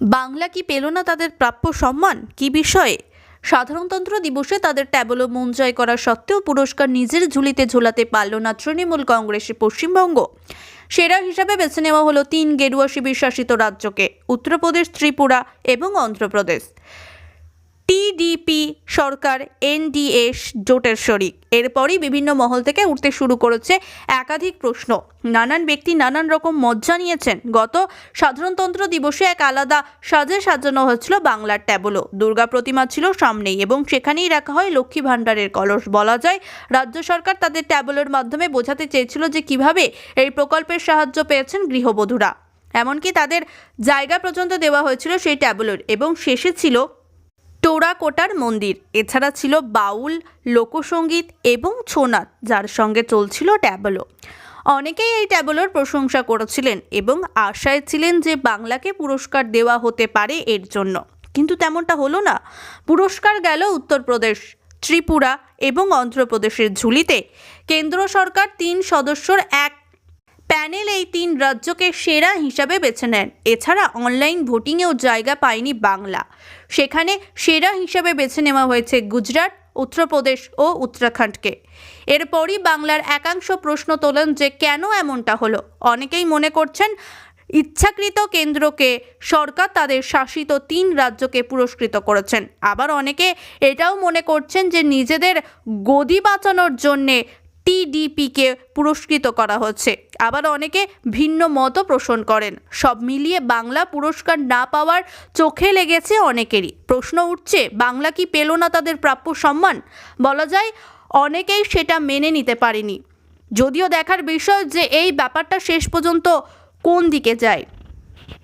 বাংলা কি পেল না তাদের প্রাপ্য সম্মান? কি বিষয়ে? সাধারণতন্ত্র দিবসে তাদের ট্যাবলো মন জয় করা সত্ত্বেও পুরস্কার নিজের ঝুলিতে ঝোলাতে পারল না তৃণমূল কংগ্রেসের পশ্চিমবঙ্গ। সেরা হিসাবে বেছে নেওয়া হলো তিন গেরুয়া শিবির শাসিত রাজ্যকে, উত্তরপ্রদেশ, ত্রিপুরা এবং অন্ধ্রপ্রদেশ। টিডিপি সরকার এনডিএস জোটের শরিক। এরপরই বিভিন্ন মহল থেকে উঠতে শুরু করেছে একাধিক প্রশ্ন। নানান ব্যক্তি নানান রকম মত জানিয়েছেন গত সাধারণতন্ত্র দিবসে এক আলাদা সাজে সাজানো হয়েছিল বাংলার ট্যাবলো। দুর্গা প্রতিমা ছিল সামনেই এবং সেখানেই রাখা হয় লক্ষ্মী ভাণ্ডারের কলস। বলা যায়, রাজ্য সরকার তাদের ট্যাবলোর মাধ্যমে বোঝাতে চেয়েছিল যে কীভাবে এই প্রকল্পের সাহায্য পেয়েছেন গৃহবধূরা। এমনকি তাদের জায়গা পর্যন্ত দেওয়া হয়েছিল সেই ট্যাবলোর এবং শেষে ছিল টোরাকোটার মন্দির। এছাড়া ছিল বাউল, লোকসঙ্গীত এবং ছোনাত যার সঙ্গে চলছিল ট্যাবলো। অনেকেই এই ট্যাবলোর প্রশংসা করেছিলেন এবং আশায় ছিলেন যে বাংলাকে পুরস্কার দেওয়া হতে পারে এর জন্য। কিন্তু তেমনটা হলো না। পুরস্কার গেল উত্তরপ্রদেশ, ত্রিপুরা এবং অন্ধ্রপ্রদেশের ঝুলিতে। কেন্দ্র সরকার তিন সদস্যর এক প্যানেল এই তিন রাজ্যকে সেরা হিসাবে বেছে নেন। এছাড়া অনলাইন ভোটিংয়েও জায়গা পায়নি বাংলা। সেখানে সেরা হিসাবে বেছে নেওয়া হয়েছে গুজরাট, উত্তরপ্রদেশ ও উত্তরাখণ্ডকে। এরপরই বাংলার একাংশ প্রশ্ন তোলেন যে কেন এমনটা হলো। অনেকেই মনে করছেন, ইচ্ছাকৃত কেন্দ্রকে সরকার তাদের শাসিত তিন রাজ্যকে পুরস্কৃত করেছেন। আবার অনেকে এটাও মনে করছেন যে নিজেদের গদি বাঁচানোর জন্যে টিডিপিকে পুরস্কৃত করা হচ্ছে। আবার অনেকে ভিন্ন মতও পোষণ করেন। সব মিলিয়ে বাংলা পুরস্কার না পাওয়ার চোখে লেগেছে অনেকেরই। প্রশ্ন উঠছে, বাংলা কি পেল না তাদের প্রাপ্য সম্মান? বলা যায়, অনেকেই সেটা মেনে নিতে পারেনি। যদিও দেখার বিষয় যে এই ব্যাপারটা শেষ পর্যন্ত কোন দিকে যায়।